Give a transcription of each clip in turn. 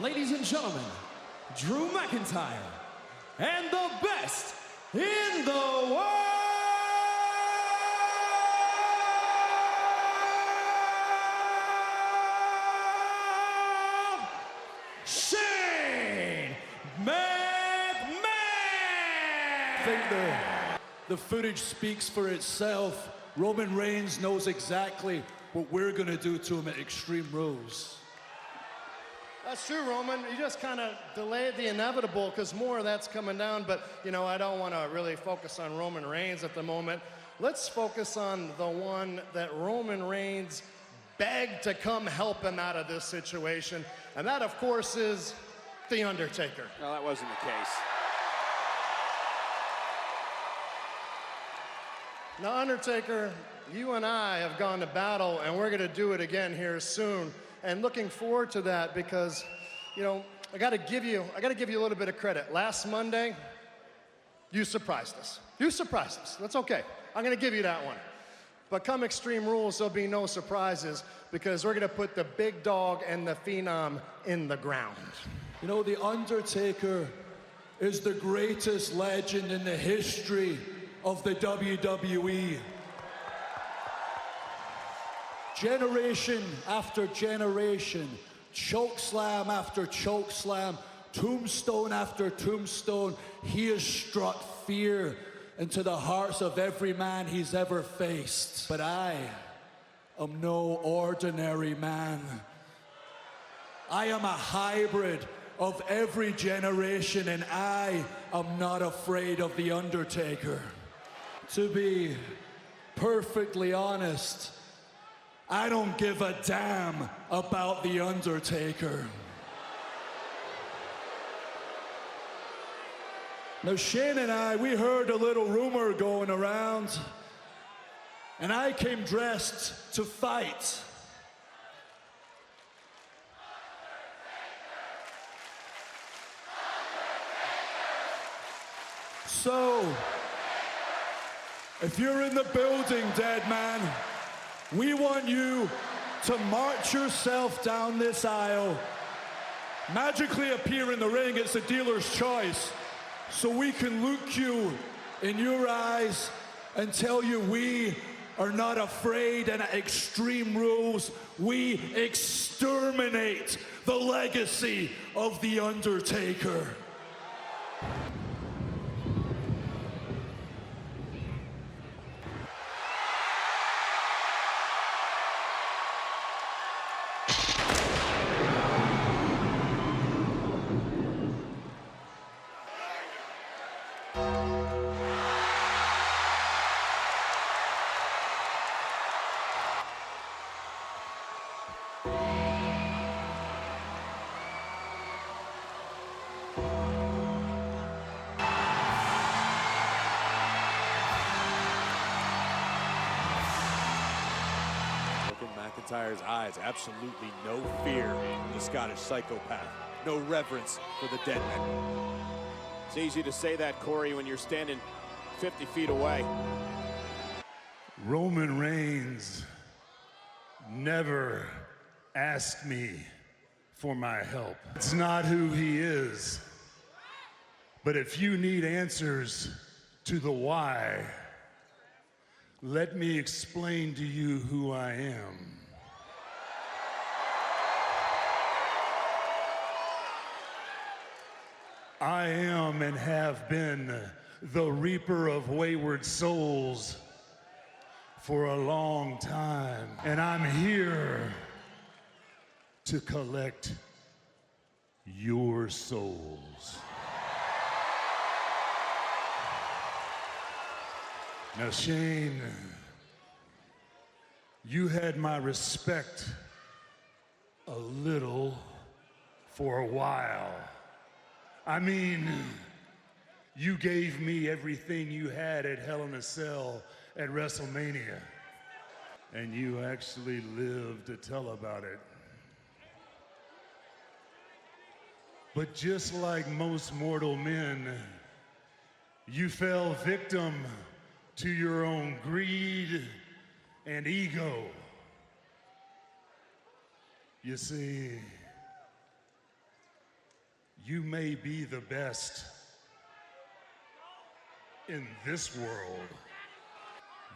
ladies and gentlemen, Drew McIntyre, and the best in the world, the footage speaks for itself. Roman Reigns knows exactly what we're going to do to him at Extreme Rules. That's true, Roman. You just kind of delayed the inevitable because more of that's coming down. But, you know, I don't want to really focus on Roman Reigns at the moment. Let's focus on the one that Roman Reigns begged to come help him out of this situation. And that, of course, is The Undertaker. No, that wasn't the case. Now, Undertaker, you and I have gone to battle, and we're going to do it again here soon. And looking forward to that because, you know, I got to give you, I got to give you a little bit of credit. Last Monday, you surprised us. You surprised us. That's okay. I'm going to give you that one. But come Extreme Rules, there'll be no surprises because we're going to put the big dog and the phenom in the ground. You know, The Undertaker is the greatest legend in the history of the WWE. Generation after generation, choke slam after choke slam, tombstone after tombstone, he has struck fear into the hearts of every man he's ever faced. But I am no ordinary man. I am a hybrid of every generation, and I am not afraid of The Undertaker. To be perfectly honest, I don't give a damn about The Undertaker. Now, Shane and I, we heard a little rumor going around, and I came dressed to fight. So, if you're in the building, dead man, we want you to march yourself down this aisle, magically appear in the ring. It's the dealer's choice. So we can look you in your eyes and tell you we are not afraid and at Extreme Rules, we exterminate the legacy of The Undertaker. McIntyre's eyes. Absolutely no fear in the Scottish psychopath. No reverence for the dead man. It's easy to say that, Corey, when you're standing 50 feet away. Roman Reigns never asked me for my help. It's not who he is. But if you need answers to the why, let me explain to you who I am. I am and have been the reaper of wayward souls for a long time. And I'm here to collect your souls. Now, Shane, you had my respect a little for a while. I mean, you gave me everything you had at Hell in a Cell at WrestleMania. And you actually lived to tell about it. But just like most mortal men, you fell victim to your own greed and ego. You see, you may be the best in this world,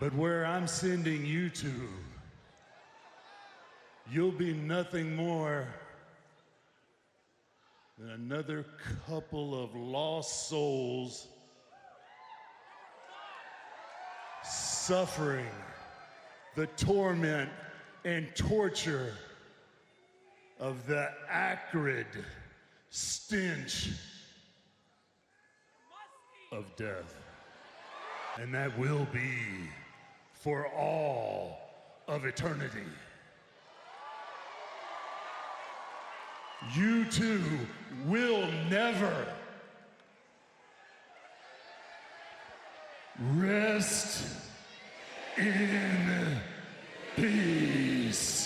but where I'm sending you to, you'll be nothing more than another couple of lost souls suffering the torment and torture of the acrid stench of death. And that will be for all of eternity. You too will never rest in peace.